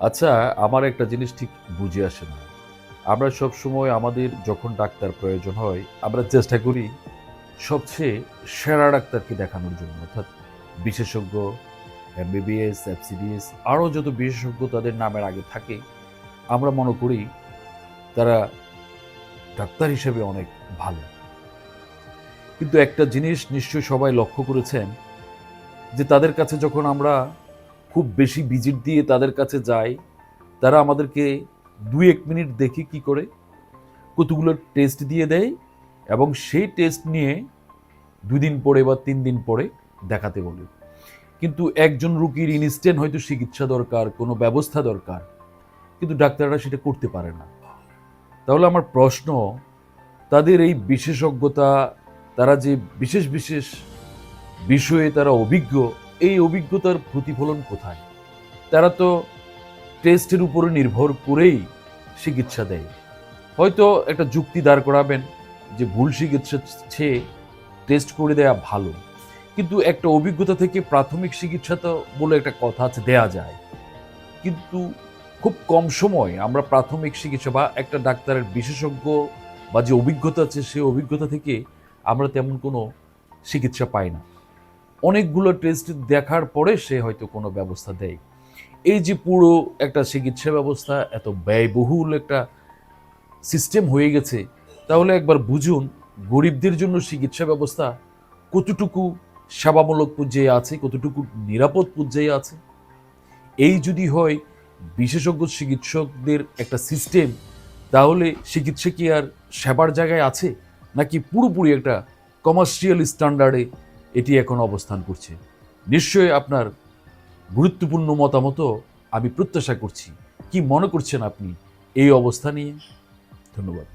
আচ্ছা আমার একটা জিনিস ঠিক বুঝে আসে না। আমরা সব সময় আমাদের যখন ডাক্তার প্রয়োজন হয়, আমরা চেষ্টা করি সবচেয়ে সেরা ডাক্তারকে দেখানোর জন্য। অর্থাৎ বিশেষজ্ঞ, এমবিবিএস, এফসিডিএস, আরও যত বিশেষজ্ঞ তাদের নামের আগে থাকে, আমরা মনে করি তারা ডাক্তার হিসেবে অনেক ভালো। কিন্তু একটা জিনিস নিশ্চয়ই সবাই লক্ষ্য করেছেন যে তাদের কাছে যখন আমরা খুব বেশি ভিজিট দিয়ে তাদের কাছে যাই, তারা আমাদেরকে দুই এক মিনিট দেখি কি করে, কতগুলো টেস্ট দিয়ে দেয় এবং সেই টেস্ট নিয়ে দুই দিন পরে বা তিন দিন পরে দেখাতে বলে। কিন্তু একজন রুগীর ইনস্ট্যান্ট হয়তো চিকিৎসা দরকার, কোনো ব্যবস্থা দরকার, কিন্তু ডাক্তাররা সেটা করতে পারে না। তাহলে আমার প্রশ্ন, তাদের এই বিশেষজ্ঞতা, তারা যে বিশেষ বিশেষ বিষয়ে তারা অভিজ্ঞ এই অভিজ্ঞতার প্রতিফলন কোথায়? তারা তো টেস্টের উপরে নির্ভর করেই চিকিৎসা দেয়। হয়তো একটা যুক্তি দাঁড় করাবেন যে ভুল চিকিৎসা চেয়ে টেস্ট করে দেয়া ভালো। কিন্তু একটা অভিজ্ঞতা থেকে প্রাথমিক চিকিৎসা তো বলে একটা কথা আছে, দেয়া যায়। কিন্তু খুব কম সময় আমরা প্রাথমিক চিকিৎসা বা একটা ডাক্তারের বিশেষজ্ঞ বা যে অভিজ্ঞতা আছে সেই অভিজ্ঞতা থেকে আমরা তেমন কোনো চিকিৎসা পাই না। অনেকগুলো টেস্ট দেখার পরে সে হয়তো কোনো ব্যবস্থা দেয় এই যে পুরো একটা চিকিৎসা ব্যবস্থা, এত ব্যয়বহুল একটা সিস্টেম হয়ে গেছে, তাহলে একবার বুঝুন, গরিবদের জন্য চিকিৎসা ব্যবস্থা কতটুকু সেবামূলক পর্যায়ে আছে, কতটুকু নিরাপদ পর্যায়ে আছে? এই যদি হয় বিশেষজ্ঞ চিকিৎসকদের একটা সিস্টেম তাহলে চিকিৎসা কি আর সেবার জায়গায় আছে? নাকি পুরোপুরি একটা কমার্শিয়াল স্ট্যান্ডার্ডে এটি এখন অবস্থান করছে। নিশ্চয়ই আপনার গুরুত্বপূর্ণ মতামত আমি প্রত্যাশা করছি। কি মনে করছেন আপনি এই অবস্থা নিয়ে? ধন্যবাদ।